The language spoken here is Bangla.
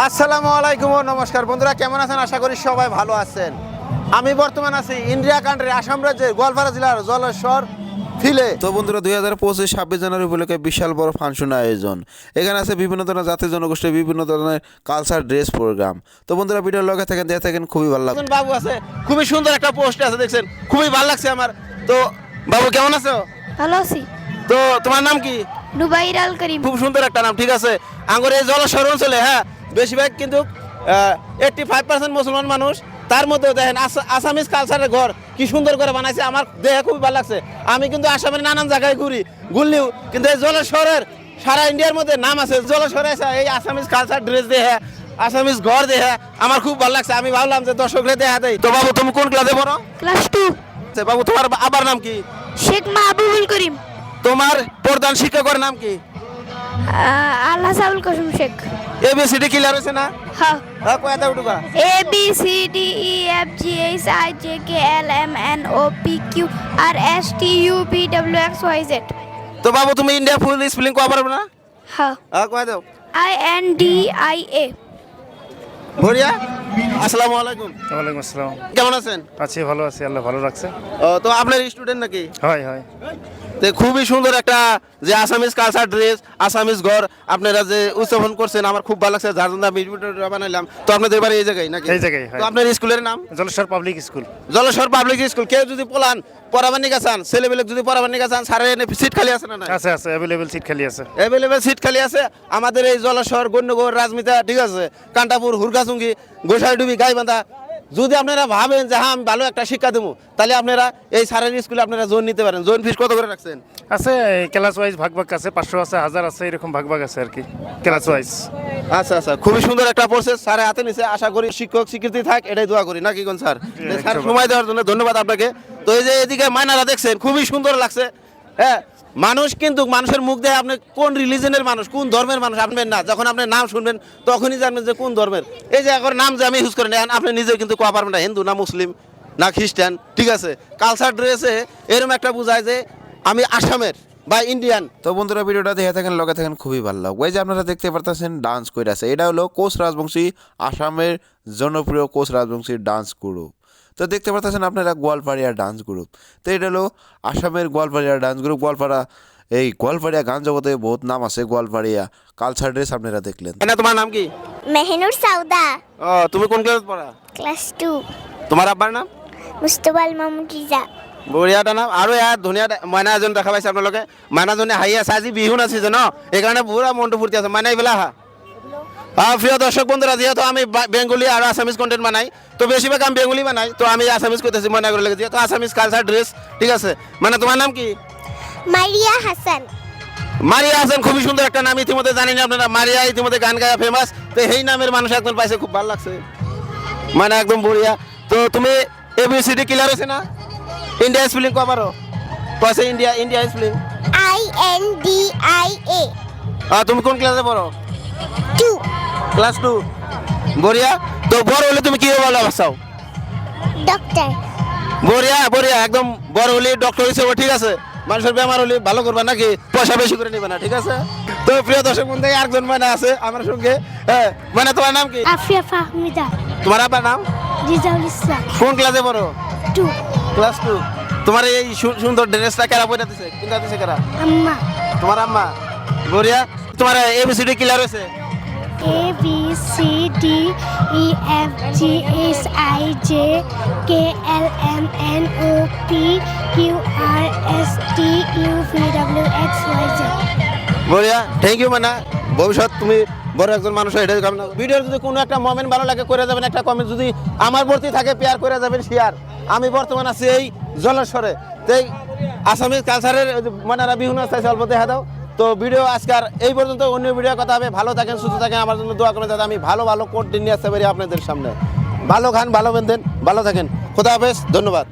আসসালামু আলাইকুম নমস্কার। বন্ধুরা কেমন আছেন? আশা করি সবাই ভালো আছেন। আমি বর্তমান আছি ইন্ডিয়া কান্ট্রি আসাম রাজ্যের গোয়ালপাড়া জেলার জলেশ্বর ফিলে। তো বন্ধুরা দুই হাজার পঁচিশ ছাব্বিশ জানুয়ারি উপলক্ষে বিশাল বড় ফাংশন আয়োজন। এখানে আছে বিভিন্ন ধরনের জাতীয় জনগোষ্ঠীর বিভিন্ন ধরনের কালচার ড্রেস প্রোগ্রাম তো বন্ধুরা ভিডিওর লগে থাকেন দেখে থাকেন খুবই ভালো লাগছে বাবু আছে খুবই সুন্দর একটা পোস্ট আছে দেখছেন? খুবই ভালো লাগছে আমার। তো বাবু কেমন আছো? ভালো আছি। তো তোমার নাম কি? নুবাইর আল করিম। খুব সুন্দর একটা নাম ঠিক আছে? আঙ্গুর এই জলস্বর অঞ্চলে হ্যাঁ? বেশিরভাগ কিন্তু এইটটি ফাইভ পার্সেন্ট মুসলমান মানুষ। তার মধ্যে দেখেন আসামিজ কালচারের ঘর কি সুন্দর করে বানাইছে আমার দেহে খুবই ভালো লাগছে। আমি কিন্তু আসামের নানান জায়গায় ঘুরি ঘুরলিও কিন্তু এই জলেশ্বরের সারা ইন্ডিয়ার মধ্যে নাম আছে। জলেশ্বরে এই আসামিজ কালচার ড্রেস দেখে আসামিজ ঘর দেহে আমার খুব ভালো লাগছে। আমি ভাবলাম যে দর্শকরা দেখা দেয় তো বাবু তুমি কোন ক্লাসে পড়ো? ক্লাস টু আচ্ছা, বাবু তোমার আবার নাম কি? শেখ মাহবুবুল করিম। তোমার প্রধান শিক্ষকের নাম কি? আল্লাহ সাউল কসম শেখ। এবিসিডি ক্লিয়ার হয়েছে না? হ্যাঁ হ্যাঁ কয়টা উঠুকা A B C D E F G H I J K L M N O P Q R S T U P W X Y Z তো বাবু তুমি ইন্ডিয়া ফুল স্পেলিং করা পারবে না? হ্যাঁ হ্যাঁ কয়ে দাও I N D I A ভরিয়া আসসালামু আলাইকুম। ওয়ালাইকুম আসসালাম। কেমন আছেন? আছি ভালো আছি আল্লাহ ভালো রাখছে। ও, তো আপনার স্টুডেন্ট নাকি? হয় হয়। তো খুবই সুন্দর একটা যে আসামিজ কালচার ড্রেস আসামিজ ঘর আপনারা যে উৎসবন করছেন আমার খুব ভালো লাগছে। যার জন্য আমি ভিডিওটা বানাইলাম। তো আপনাদের বাড়ি এই জায়গায় নাকি? এই জায়গায়, হ্যাঁ। তো আপনার স্কুলের নাম? Jaleswar public school. Jaleswar public school. কেউ যদি পোলান পড়াবার নিকা চান ছেলেবেলে যদি পড়াবার নিকা চান সারে সিট খালি আছে না না আছে আছে অ্যাভেলেবেল সিট খালি আছে। অ্যাভেলেবেল সিট খালি আছে। আমাদের এই জলেশ্বর গণ্যগড় রাজমিতা ঠিক আছে? কান্টাপুর হুরগাচুঙ্গি গোসাইডুবি গাইবান্ধা যদি আপনারা ভাবেন যে হ্যাঁ আমি ভালো একটা শিক্ষা দেবো তাহলে আপনারা এই সারের স্কুলে আপনারা জোন নিতে পারেন। জোন ফিস কত করে রাখছেন? আছে ক্লাস ওয়াইজ ভাগ ভাগ আছে পাঁচশো আছে হাজার আছে এরকম ভাগ ভাগ আছে আর কি ক্লাস ওয়াইজ আচ্ছা আচ্ছা খুবই সুন্দর একটা প্রসেস স্যারে হাতে নিছে। আশা করি শিক্ষক স্বীকৃতি থাক এটাই দোয়া করি। নাকি কোন স্যার? স্যার সময় দেওয়ার জন্য ধন্যবাদ আপনাকে। তো এই যে এদিকে মায়নারা দেখছেন খুবই সুন্দর লাগছে। হ্যাঁ মানুষ কিন্তু মানুষের মুখ দেখে আপনি কোন রিলিজনের মানুষ, কোন ধর্মের মানুষ আপনি না। যখন আপনি নাম শুনবেন, তখনই জানবেন যে কোন ধর্মের। এই যে এখন নাম যে আমি ইউজ করেন আপনি নিজেও কিন্তু কোয়া পারবেন না, হিন্দু না মুসলিম না খ্রিস্টান, ঠিক আছে? কালচার ড্রেসে এরকম একটা বোঝায় যে আমি আসামের বা ইন্ডিয়ান তো বন্ধুরা, ভিডিওটা দেখে থাকেন, লগে থাকেন, খুবই ভালো লাগবে। ওই যে আপনারা দেখতে পারতেছেন ডান্স করে আছে এটা হলো কোচ রাজবংশী আসামের জনপ্রিয় কোচ রাজবংশীর ডান্স গ্রুপ তো দেখতে পারতেছেন আপনারা গোয়ালপাড়িয়া ডান্স গ্রুপ তো এটা হলো আসামের গোয়ালপাড়িয়া ডান্স গ্রুপ গোয়ালপাড়া এই গোয়ালপাড়িয়া গান জগতে বহুত নাম আছে গোয়ালপাড়িয়া কালচার ড্রেস আপনারা দেখলেন। না তোমার নাম কি? মেহনুর সাউদা। ও তুমি কোন ক্লাস পড়া? ক্লাস টু তোমার আব্বার নাম? মুস্তবাল মামুন রিজা বঢ়িয়াটা নাম। আৰু ইয়াত ধুনীয়া মাইনা এজন দেখা পাইছে আপোনালোকে। মাইনাজনী হাঁহি আছে আজি বিহু নাচিছে ন? সেইকাৰণে পুৰা মনটো ফূৰ্তি আছে। মাইনা এইবেলা আহা। আহ, প্ৰিয় দৰ্শক বন্ধুরা যেহেতু আমি বেঙ্গলি আৰু আসামিজ কন্টেন্ট বানাই তো বেশিরভাগ আমি বেঙ্গলি বানাই তো আমি আসামিজ করতেছি মনে করে লাগে। যেহেতু আসামিজ কালচার ড্রেস ঠিক আছে? মানে তোমার নাম কি? মারিয়া হাসান। মারিয়া হাসান খুবই সুন্দর একটা নাম ইতিমধ্যে জানেন আপনারা মারিয়া ইতিমধ্যে গান গায়া ফেমাস তো সেই নামের মানুষ একজন পাইছে খুব ভালো লাগছে। মানে একদম বঢ়িয়া তো তুমি এবিসিডি ক্লিয়ার হয়েছে না? ইন্ডিয়া স্পেলিং কো পারো। কইছে India India spelling I N D I A তুমি কোন ক্লাসে পড়ো? Two class two. বঢ়িয়া। তো বড় হলে তুমি কি হবে ভালো ভাবছাও ডক্টর বঢ়িয়া বঢ়িয়া। একদম বড় হলে ডক্টর হিসেবে ঠিক আছে। মানুষের বেমার হলে ভালো করবা নাকি? পয়সা বেশি করে নিবে না ঠিক আছে? তো প্রিয় দর্শক বন্ধু একজন মানে আছে আমার সঙ্গে। হ্যাঁ মানে তোমার নাম কি? আফিয়া ফাহমিদা। তোমার আবার নাম? রিজাউল ইসলাম কোন ক্লাসে পড়ো টু। Class two. তোমার এই সুন্দর ড্রেসটা কেরা পরে দিছে কিনা দিছে কেরা আম্মা। তোমার আম্মা। বঢ়িয়া। তোমার এবিসিডি ক্লিয়ার হয়েছে A B C D E F G H I J K L M N O P Q R S T U V W X Y Z বঢ়িয়া থ্যাংক ইউ মানা। ভবিষ্যৎ তুমি বড় একজন মানুষ এটাই কামনা। ভিডিওর যদি কোনো একটা মোমেন্ট ভালো লাগে, করে যাবেন, একটা কমেন্ট যদি আমার প্রতি থাকে পেয়ার করে যাবেন শেয়ার আমি বর্তমান আছি এই জলেশ্বরে। তো এই আসামি কালচারের মানারা বিহু নাচ চাইছে অল্প দেখা দাও। তো ভিডিও আজকার এই পর্যন্ত, অন্য ভিডিও কথা হবে। ভালো থাকেন, সুস্থ থাকেন। আমার জন্য দোয়া করেন যাতে আমি ভালো ভালো কোর্ট নিয়ে আসতে পারি আপনাদের সামনে। ভালো খান, ভালো বেঁধেন, ভালো থাকেন। খোদা হাফেজ, ধন্যবাদ।